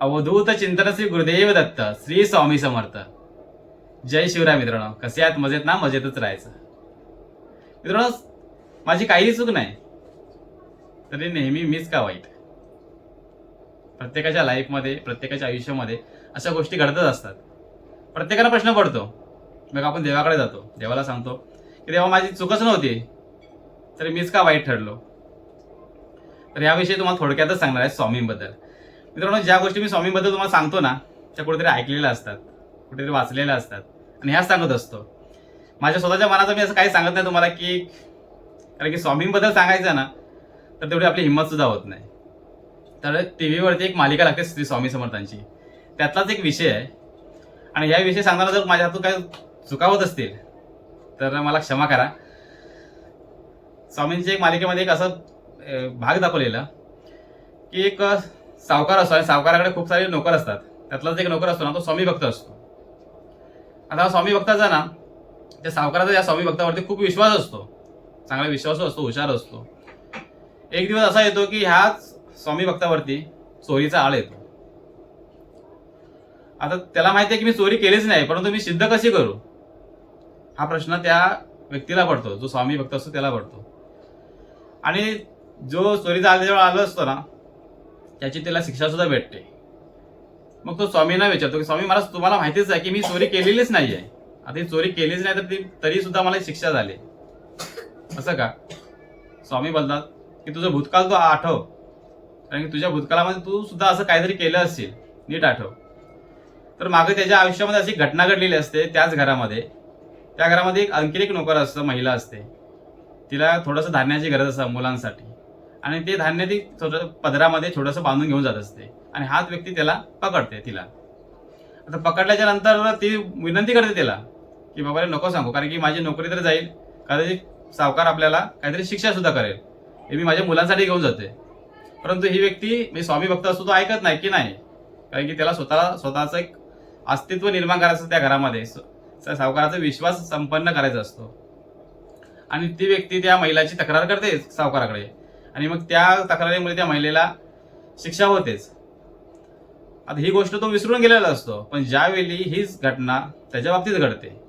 अवधूत चिंतन श्री गुरुदेव दत्त श्री स्वामी समर्थ। जय शिवराय मित्रांनो कसे आहात? मजेत ना? मजेतच राहायचं. मित्रांनो माझी काहीही चूक नाही तरी नेहमी मीच का वाईट? प्रत्येकाच्या लाईफमध्ये प्रत्येकाच्या आयुष्यामध्ये अशा गोष्टी घडतच असतात. प्रत्येकाला प्रश्न पडतो. मग आपण देवाकडे जातो. देवाला सांगतो की देवा माझी चूकच नव्हती तरी मीच का वाईट ठरलो? तर याविषयी तुम्हाला थोडक्यातच सांगणार आहे स्वामींबद्दल. मित्रांनो ज्या गोष्टी मी स्वामींबद्दल तुम्हाला सांगतो ना त्या कुठेतरी ऐकलेल्या असतात कुठेतरी वाचलेल्या असतात. आणि ह्याच सांगत असतो. माझ्या स्वतःच्या मनाचं मी असं काही सांगत नाही तुम्हाला की कारण की स्वामींबद्दल सांगायचं ना तर तेवढी आपली हिंमत सुद्धा होत नाही. तर टी व्हीवरती एक मालिका लागते श्री स्वामी समर्थांची. त्यातलाच एक विषय आहे. आणि या विषय सांगताना जर माझ्या हातून काही चुकावत असतील तर मला क्षमा करा. स्वामींच्या एक मालिकेमध्ये एक असं भाग दाखवलेला की एक सावकार असतो आणि सावकाराकडे खूप सारे नोकर असतात. त्यातलाच एक नोकर असतो ना तो स्वामी भक्त असतो. आता हा स्वामी भक्ताचा ना त्या सावकाराचा या स्वामी भक्तावरती खूप विश्वास असतो. चांगला विश्वास असतो हुशार असतो. एक दिवस असा येतो की ह्याच स्वामी भक्तावरती चोरीचा आळ येतो. आता त्याला माहिती आहे की मी चोरी केलीच नाही परंतु मी सिद्ध कशी करू? हा प्रश्न त्या व्यक्तीला पडतो जो स्वामी भक्त असतो त्याला पडतो. आणि जो चोरीचा आळ जेव्हा आलो असतो ना त्याची त्याला शिक्षा सुद्धा भेटते. मग तो स्वामींना विचारतो की स्वामी मला तुम्हाला माहितीच आहे की मी चोरी केलेलीच नाही आहे आता ही चोरी केलीच नाही तर ती तरी सुद्धा मला शिक्षा झाली. असं का? स्वामी बोलतात की तुझं भूतकाळ तू आठव. कारण की तुझ्या भूतकाळामध्ये तू सुद्धा असं काहीतरी केलं असेल नीट आठव. तर मागे त्याच्या आयुष्यामध्ये अशी घटना घडलेली असते त्याच घरामध्ये. त्या घरामध्ये एक आणखी एक नोकर असतं महिला असते. तिला थोडंसं धान्याची गरज असते मुलांसाठी. आणि ते धान्य ती थोडं पदरामध्ये छोटंसं बांधून घेऊन जात असते. आणि हाच व्यक्ती त्याला पकडते तिला. आता पकडल्याच्या नंतर ती विनंती करते त्याला की बाबा रे नको सांगू कारण की माझी नोकरी तर जाईल. कदाचित सावकार आपल्याला काहीतरी शिक्षा सुद्धा करेल. हे मी माझ्या मुलांसाठी घेऊन जाते. परंतु ही व्यक्ती मी स्वामी भक्त असतो तो ऐकत नाही की नाही. कारण की त्याला स्वतः स्वतःचं एक अस्तित्व निर्माण करायचं असतं त्या घरामध्ये. सावकाराचा विश्वास संपन्न करायचा असतो. आणि ती व्यक्ती त्या महिलाची तक्रार करते सावकाराकडे. आणि मग त्या तक्रारीमुळे त्या महिलेला शिक्षा होतेच. आता ही गोष्ट तो विसरून गेलेला असतो पण ज्यावेळी हीच घटना त्याच्या बाबतीत घडते.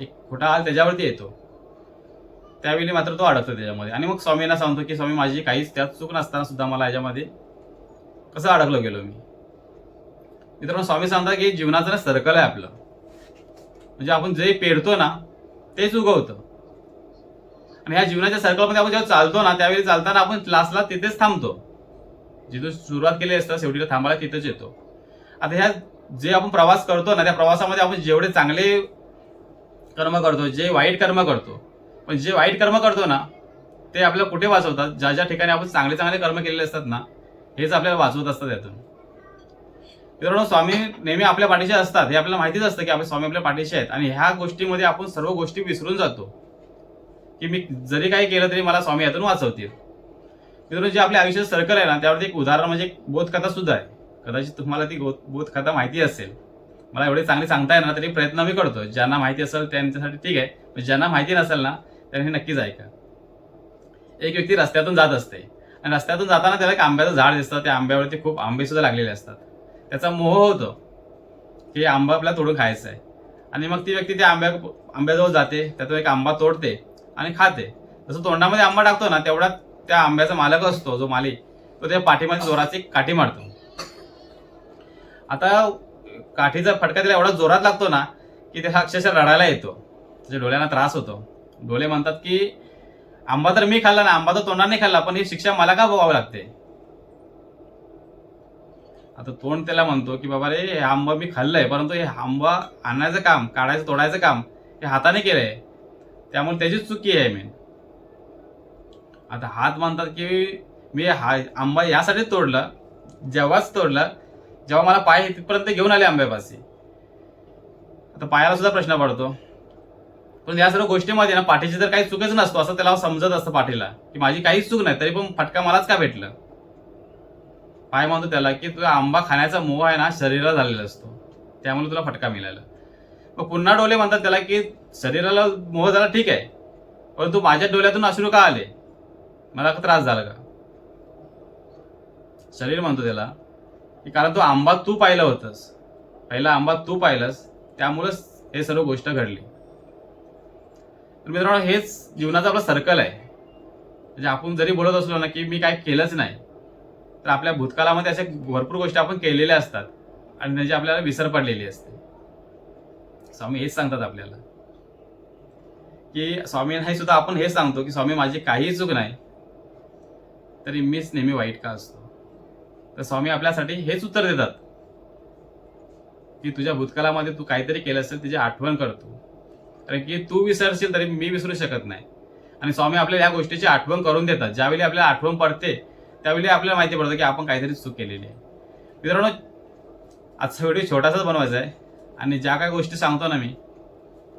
एक खोटा हाल त्याच्यावरती येतो. त्यावेळी मात्र तो अडकतो त्याच्यामध्ये. आणि मग स्वामींना सांगतो की स्वामी माझी काहीच त्यात चूक नसताना सुद्धा मला याच्यामध्ये कसं अडकलो गेलो मी? मित्रांनो स्वामी सांगतात की जीवनाचं ना सर्कल आहे आपलं. म्हणजे आपण जे पेरतो ना तेच उगवतं. आणि ह्या जीवनाच्या सर्कलमध्ये आपण जेव्हा चालतो ना त्यावेळी चालताना आपण लास्टला तिथेच थांबतो. जिथून सुरुवात केली असतं शेवटीला थांबायला तिथेच येतो. आता ह्या जे आपण प्रवास करतो ना त्या प्रवासामध्ये आपण जेवढे चांगले कर्म करतो जे वाईट कर्म करतो पण जे वाईट कर्म करतो ना ते आपल्याला कुठे वाचवतात? ज्या ज्या ठिकाणी आपण चांगले चांगले कर्म केलेले असतात ना हेच आपल्याला वाचवत असतात यातून मित्रांनो स्वामी नेहमी आपल्या पाठीशी असतात. हे आपल्याला माहितीच असतं की आपले स्वामी आपल्या पाठीशी आहेत. आणि ह्या गोष्टीमध्ये आपण सर्व गोष्टी विसरून जातो. की मी जरी काही केलं तरी मला स्वामी यातून वाचवतील. मित्रांनो जे आपल्या आयुष्यात सर्कल आहे ना त्यावरती एक उदाहरण म्हणजे बोधकथा सुद्धा आहे. कदाचित तुम्हाला ती गो- बोधकथा माहिती असेल. मला एवढी चांगली सांगता येणार तरी प्रयत्न मी करतो. ज्यांना माहिती असेल त्यांच्यासाठी ठीक आहे. पण ज्यांना माहिती नसेल ना त्यांनी हे नक्कीच ऐका. एक व्यक्ती रस्त्यातून जात असते. आणि रस्त्यातून जाताना त्याला एक आंब्याचं झाड दिसतं. त्या आंब्यावरती खूप आंबे सुद्धा लागलेले असतात. त्याचा मोह होतो की आंबा आपल्याला तोडून खायचा आहे आणि मग ती व्यक्ती त्या आंब्या आंब्याजवळ जाते. त्यातून एक आंबा तोडते. आणि खाते. जसं तोंडामध्ये आंबा टाकतो ना तेवढा त्या आंब्याचा मालक असतो जो मालिक तो त्या पाठीमध्ये जोराची काठी मारतो. आता काठीचा फटका त्याला एवढा जोरात लागतो ना की त्याला अक्षरशः रडायला येतो. त्याच्या डोळ्यांना त्रास होतो. डोळे म्हणतात की आंबा तर मी खाल्ला ना आंबा तर तोंडाने खाल्ला पण ही शिक्षा मला का भोगावी लागते? आता तोंड त्याला म्हणतो की बाबा रे हे आंबा मी खाल्लंय परंतु हे आंबा आणायचं काम काढायचं तोडायचं काम हे हाताने केलंय. त्यामुळे त्याचीच चुकी आहे मेन आता हात मानतात की मी हा आंबा यासाठी तोडला जेव्हाच तोडला जेव्हा मला पाय तिथपर्यंत घेऊन आले आंब्यापाशी. आता पायाला सुद्धा प्रश्न पडतो. पण या सर्व गोष्टीमध्ये ना पाठीची तर काही चुकच नसतो असं त्याला समजत असतं पाठीला की माझी काहीच चूक नाही तरी पण फटका मलाच का भेटलं? पाय म्हणतो त्याला की तुझा आंबा खाण्याचा मोह आहे ना शरीराला झालेला असतो. त्यामुळे तुला फटका मिळाला. मग पुन्हा डोले म्हणतात त्याला की शरीराला मोह झाला ठीक आहे. परंतु माझ्या डोळ्यातून अश्रू का आले? मला का त्रास झाला का? शरीर म्हणतो त्याला की कारण तो आंबा तू पाहिलं होतंस. पहिला आंबा तू पाहिलंस त्यामुळंच हे सर्व गोष्ट घडली. तर मित्रांनो हेच जीवनाचं आपलं सर्कल आहे. म्हणजे आपण जरी बोलत असलो ना की मी काय केलंच नाही तर आपल्या भूतकाळामध्ये अशा भरपूर गोष्टी आपण केलेल्या असतात आणि त्याची आपल्याला विसर पडलेली असते. स्वामी हेच सांगतात आपल्याला. की स्वामींनाही सुद्धा आपण हे सांगतो की स्वामी माझी काहीही चूक नाही तरी मीच नेहमी वाईट का असतो? तर स्वामी आपल्यासाठी हेच उत्तर देतात. की तुझ्या भूतकालामध्ये तू काहीतरी केलं असेल तिची आठवण करतो कारण की तू विसरशील तरी मी विसरू शकत नाही. आणि स्वामी आपल्याला या गोष्टीची आठवण करून देतात. ज्यावेळी आपल्याला आठवण पडते त्यावेळी आपल्याला माहिती पडतं की आपण काहीतरी चूक केलेली आहे. मित्रांनो आजचा व्हिडिओ छोटासाच बनवायचा आहे. आणि ज्या काही गोष्टी सांगतो ना मी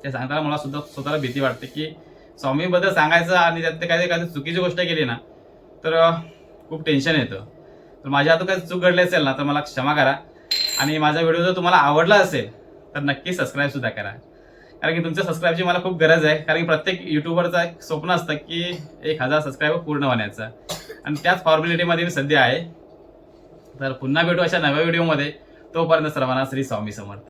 त्या सांगताना मला सुद्धा स्वतःला भीती वाटते की स्वामीबद्दल सांगायचं आणि त्यात ते काही काही चुकीची गोष्ट केली ना तर खूप टेन्शन येतं. तर माझ्या हातून काही चूक घडली असेल ना तर मला क्षमा करा. आणि माझा व्हिडिओ जर तुम्हाला आवडला असेल तर नक्की सबस्क्राईबसुद्धा करा. कारण की तुमच्या सबस्क्राईबची मला खूप गरज आहे. कारण की प्रत्येक युट्यूबरचं एक स्वप्न असतं की एक हजार सबस्क्राईबर पूर्ण होण्याचं. आणि त्याच फॉर्मॅलिटीमध्ये मी सध्या आहे. तर पुन्हा भेटू अशा नव्या व्हिडिओमध्ये तोपर्यंत सर्वांना श्री स्वामी समर्थ.